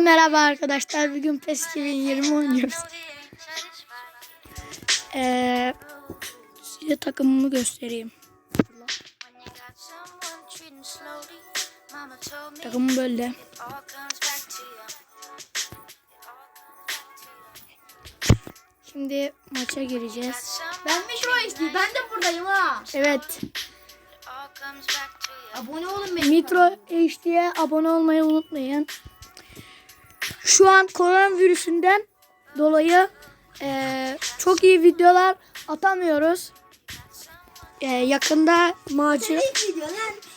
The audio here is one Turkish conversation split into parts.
Merhaba arkadaşlar. Bugün PES 2020 oynuyoruz. Ee, size takımımı göstereyim. Takımım böyle. Şimdi maça gireceğiz. Benmiş o işte. Ben de buradayım ha. Evet. Abone olun benim. Mitro HD'ye abone olmayı unutmayın. Şu an koronavirüsünden dolayı eee, çok iyi videolar atamıyoruz. Eee, yakında macera,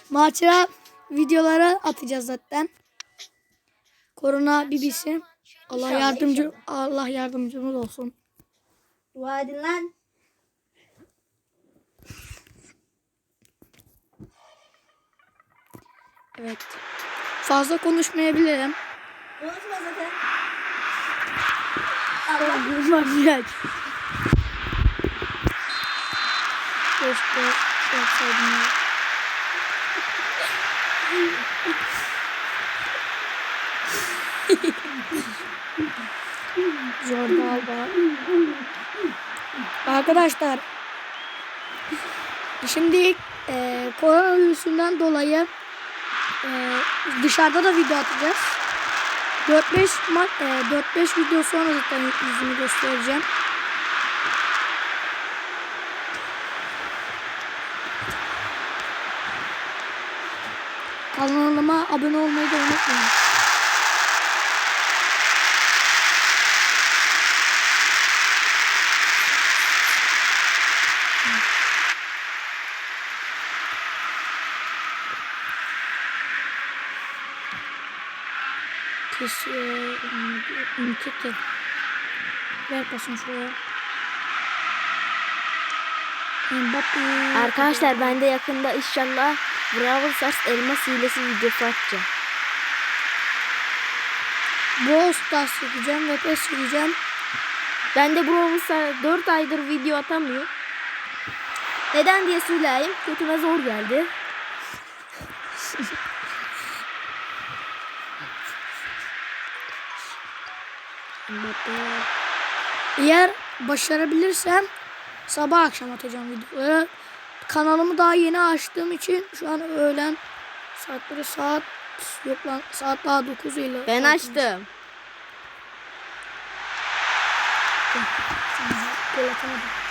macera videoları atacağız zaten. Korona bir bilsin. Allah yardımcı Allah yardımcımız olsun. Dua edin lan. Evet. Fazla konuşmayabilirim. Konuşma zaten. Allah makyaj. Keşke yapsaydım ya. Jordan Alba. Arkadaşlar şimdi e, koronavirüsünden dolayı e, dışarıda da video atacağız. 4-5 ma- e, 4-5 video sonra zaten yüzümü göstereceğim. Kanalıma abone olmayı da unutmayın. Kesiyor. Üniteti. Ver pasını şuraya. Arkadaşlar ben de yakında inşallah Brawl Stars elmas hilesi videosu atacağım. Brawl Stars çekeceğim ve PES çekeceğim. Ben de Brawl Stars 4 aydır video atamıyorum. Neden diye söyleyeyim. Kötüme zor geldi. Mbappe. Eğer başarabilirsem sabah akşam atacağım videoları. Kanalımı daha yeni açtığım için şu an öğlen saatleri saat yok lan saat daha 9 ile. Ben açtım. Gol atamadım.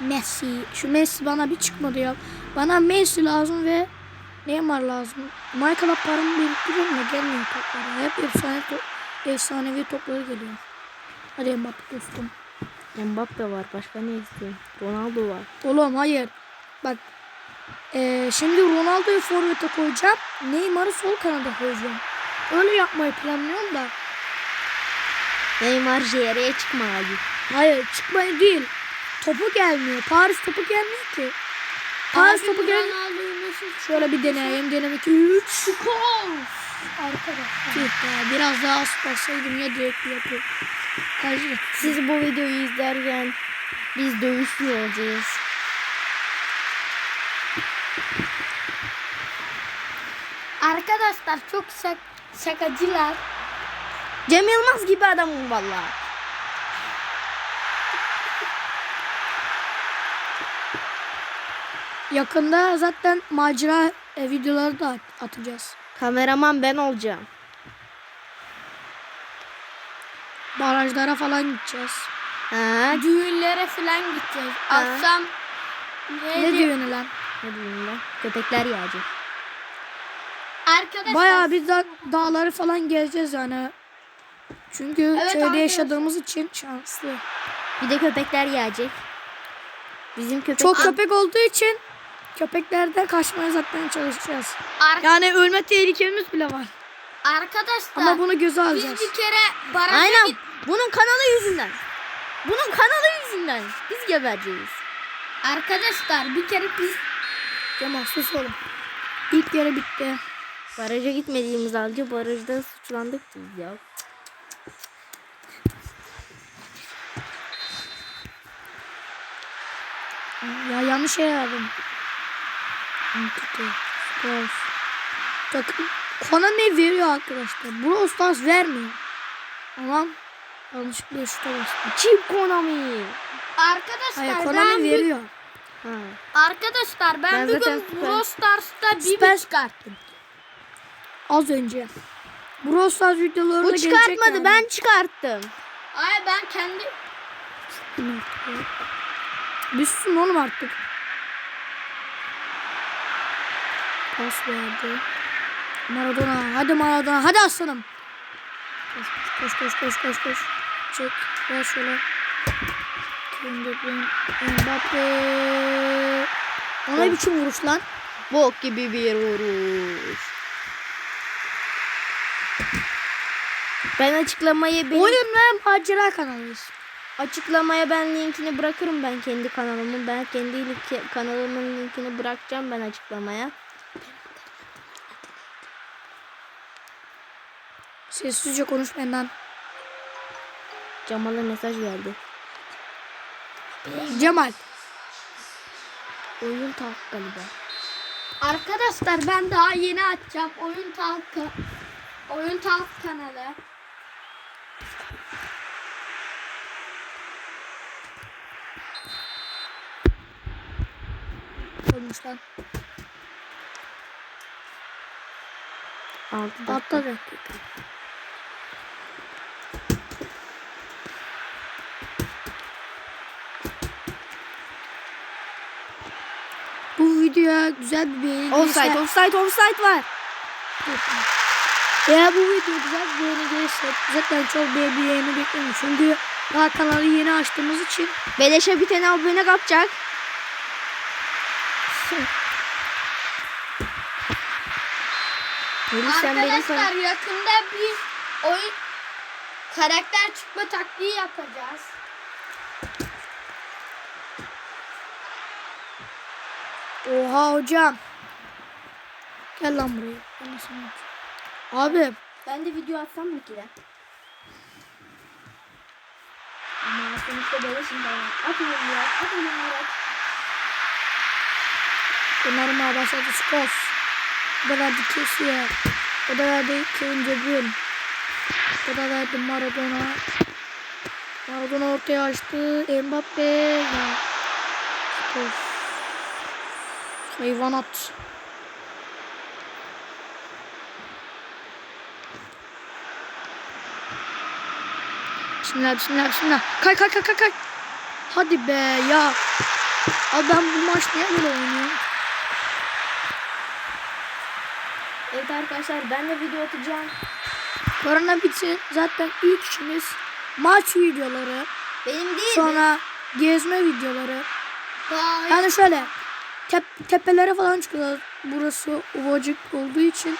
Messi. Şu Messi bana bir çıkmadı ya. Bana Messi lazım ve Neymar lazım. Michael'a paramı biriktiriyorum da gelmiyor topları. Hep efsane top, efsanevi topları geliyor. Hadi Mbappe dostum. Mbappe var. Başka ne istiyorum? Ronaldo var. Oğlum hayır. Bak. eee, şimdi Ronaldo'yu forvete koyacağım. Neymar'ı sol kanada koyacağım. Öyle yapmayı planlıyorum da. Neymar JR'ye çıkma abi. Hayır çıkmayı değil. Topu gelmiyor. Paris topu gelmiyor ki. Paris topu gel. Şöyle bir deneyeyim. Deneme 2 3. Arkadaşlar. Ya, biraz daha az bassaydım ya direkt yapıyorum. Siz bu videoyu izlerken biz dövüşmüyor olacağız. Arkadaşlar çok şak şakacılar. Cem Yılmaz gibi adamım vallahi. Yakında zaten macera e, videoları da at- atacağız. Kameraman ben olacağım. Barajlara falan gideceğiz. Ha, Düğünlere falan gideceğiz. Ha. Akşam Ne düğünü lan? ne diyeyim lan? Köpekler yağacak. Arkadaşlar Bayağı biz da dağları falan gezeceğiz yani. Çünkü Evet köyde yaşadığımız için şanslı. Bir de köpekler yağacak. Bizim köpek Çok köpek olduğu için köpeklerden kaçmaya zaten çalışacağız. Ar- Yani ölme tehlikemiz bile var. arkadaşlar Ama bunu göze biz alacağız. bir kere baraja Aynen. git- Bunun kanalı yüzünden. Bunun kanalı yüzünden. Biz gebereceğiz. Arkadaşlar bir kere biz Cemal sus oğlum. İlk yarı bitti. Baraja gitmediğimiz halde barajda suçlandık biz ya. Ya yanlış şey yazdım. Stars. Takım. Kona ne veriyor arkadaşlar? Brawl Stars vermiyor. Ama yanlışlıkla şuta bastım. Çip Konami. Arkadaşlar Hayır ben Konami bir- veriyor. Ha. Arkadaşlar ben, Ben bugün Brawl Stars'ta bir çıkarttım. Az önce. Brawl Stars videoları da Bu gelecek çıkartmadı yani. ben çıkarttım. Ay ben kendi Bir susun oğlum artık. Pas verdi. Maradona. Hadi Maradona. Hadi aslanım. Koş koş koş koş koş. Çek. Ver şöyle. Mbappe. O ne biçim vuruş lan? Bok gibi bir vuruş. Ben açıklamayı benim, Oyun ve macera kanalıyız. açıklamaya ben linkini bırakırım ben kendi kanalımın. Ben kendi link- kanalımın linkini bırakacağım ben açıklamaya. Sessizce konuşmayın lan. Cemal'e mesaj geldi. Cemal. Oyun tak galiba. Arkadaşlar ben daha yeni açacağım oyun talkı. Oyun talk kanalı. Olmuş lan. 6 dakika. Videoya güzel bir beğeni Offside, offside, offside var. eğer bu video güzel bir beğeni gelirse zaten çok bir beğeni bekliyorum. Çünkü daha kanalı yeni açtığımız için Beleşe bir tane abone kapacak. Benim Arkadaşlar sana... yakında biz oyun karakter çıkma taktiği yapacağız. Oha hocam. Gel lan buraya. Ben de sana atayım. Abi Ben de video atsam mı ki de? Ama sonuçta beleşim ben. At onu ya, at onu ya. Bunlar başladı Skos. Bu da verdi Kesiye. Bu da verdi Kevin De Bruyne. Bu da verdi Maradona. Maradona ortaya açtı. Mbappe. Ya. Hayvanat. Bismillah bismillah bismillah. Kay kay kay kay kay. Hadi be ya. Abi ben bu maç niye böyle oynuyorum? Evet arkadaşlar ben de video atacağım. Korona bitsin. Zaten ilk işimiz maç videoları. Benim değil Sonra gezme videoları. Daha Yani şöyle tep tepelere falan çıkıyoruz. Burası uvacık olduğu için.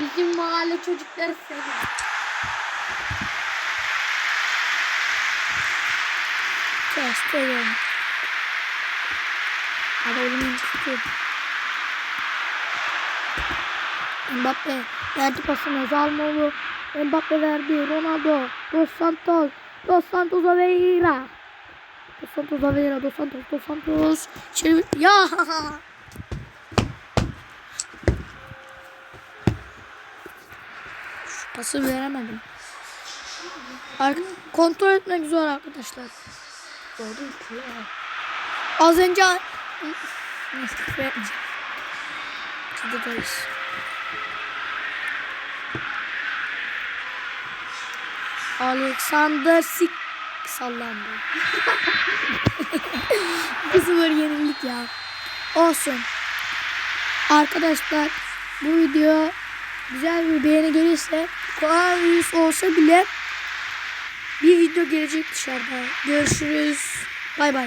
bizim mahalle çocukları seviyor. Yani. Hadi oğlum çıkıyor. Mbappe verdi pasını Zalmoğlu. Mbappe verdi Ronaldo. Dos Santos. Dos Santos Aveira. Dos Santos Aveira. Dos Santos. Dos Santos. İçeri ya. Şu pası veremedim. Ar- kontrol etmek zor arkadaşlar. Az önce Neyse küfür etmeyeceğim. Alexander Sik sallandı. Bu sefer yenildik ya. Olsun. Arkadaşlar bu video güzel bir beğeni gelirse koronavirüs olsa bile bir video gelecek dışarıda. Görüşürüz. Bay bay.